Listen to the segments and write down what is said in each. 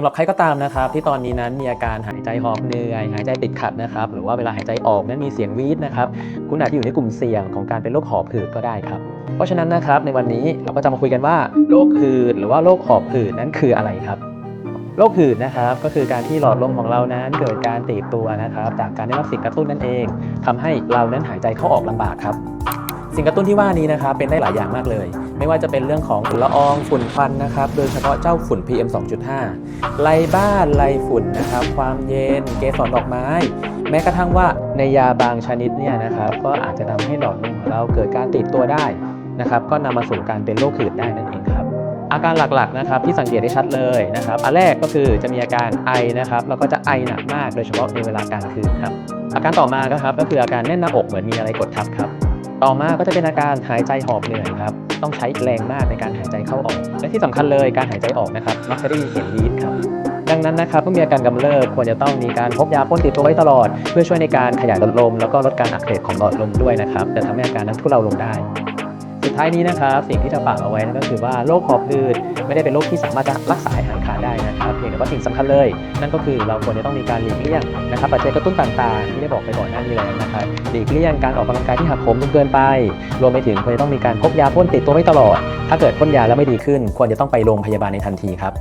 ำหรับใครก็ตามนะครับ ที่ตอนนี้นั้นมีอาการหายใจหอบเหนื่อย หายใจติดขัดนะครับ หรือว่าเวลาหายใจออกนั้นมีเสียงวีดนะครับ คุณอาจจะอยู่ในกลุ่มเสี่ยงของการเป็นโรคหอบหืดก็ได้ครับ เพราะฉะนั้นนะครับในวันนี้เราก็จะมาคุยกันว่าโรคหืดหรือว่าโรคหอบหืดนั้นคืออะไรครับโรคหืดนะครับก็คือการที่หลอดลมของเรานั้นเกิดการตีบตัวนะครับ จากการได้รับสิ่งกระตุ้นนั่นเองทำให้เรานั้นหายใจเข้าออกลำบากครับ สิ่งกระตุ้นที่ว่านี้นะครับเป็นได้หลายอย่างมากเลย ไม่ว่าจะเป็นเรื่องของฝุ่นละอองฝุ่นควันนะครับโดยเฉพาะเจ้าฝุ่น PM 2.5ไล่บ้านไล่ฝุ่นนะครับความเย็นเกสรดอกไม้ แม้กระทั่งว่าในยาบางชนิดเนี่ยนะครับก็อาจจะทำให้หลอดลมของเราเกิดการติดตัวได้นะครับก็นำมาสู่การเป็นโรคหืดได้นั่นเองครับอาการหลักๆนะครับที่สังเกตได้ชัดเลยนะครับอันแรกก็คือจะมีอาการไอนะครับแล้วก็จะไอหนักมากโดยเฉพาะในเวลากลางคืนครับอาการต่อมาก็ครับก็คืออาการแน่นหน้าอกเหมือนมีอะไรกดทับครับ ต่อมาก็จะเป็นอาการหายใจหอบเหนื่อยครับ ต้องใช้แรงมากในการหายใจเข้าออก และที่สำคัญเลยการหายใจออกนะครับมักจะได้ยินเสียงวีดครับ ดังนั้นนะครับเมื่อมีอาการกำเริบควรจะต้องมีการพกยาพ่นติดตัวไว้ตลอด เพื่อช่วยในการขยายหลอดลม แล้วก็ลดการอักเสบของหลอดลมด้วยนะครับจะทำให้อาการนั้นทุเลาลงได้สุดท้ายนี้นะครับสิ่งที่จะฝากเอาไว้นั่นก็คือว่าโรคหอบหืดไม่ได้เป็นโรคที่สามารถจะรักษาให้หายขาดได้นะครับ เพียงแต่ว่าสิ่งสำคัญเลย นั่นก็คือเราควรจะต้องมีการหลีกเลี่ยงนะครับปัจจัยกระตุ้นต่างๆ ที่ได้บอกไปก่อนหน้านี้แล้วนะครับหลีกเลี่ยงการออกกำลังกายที่หักโหมจนเกินไป รวมไปถึงควรจะต้องมีการพกยาพ่นติดตัวไว้ตลอด ถ้าเกิดพ่นยาแล้วไม่ดีขึ้น ควรจะต้องไปโรงพยาบาลในทันทีครับ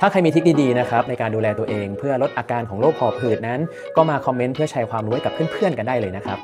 ถ้าใครมีทิคดีๆนะครับในการดูแลตัวเอง เพื่อลดอาการของโรคหอบหืดนั้น ก็มาคอมเมนต์เพื่อแชร์ความรู้ให้กับเพื่อนๆกันได้เลยนะครับ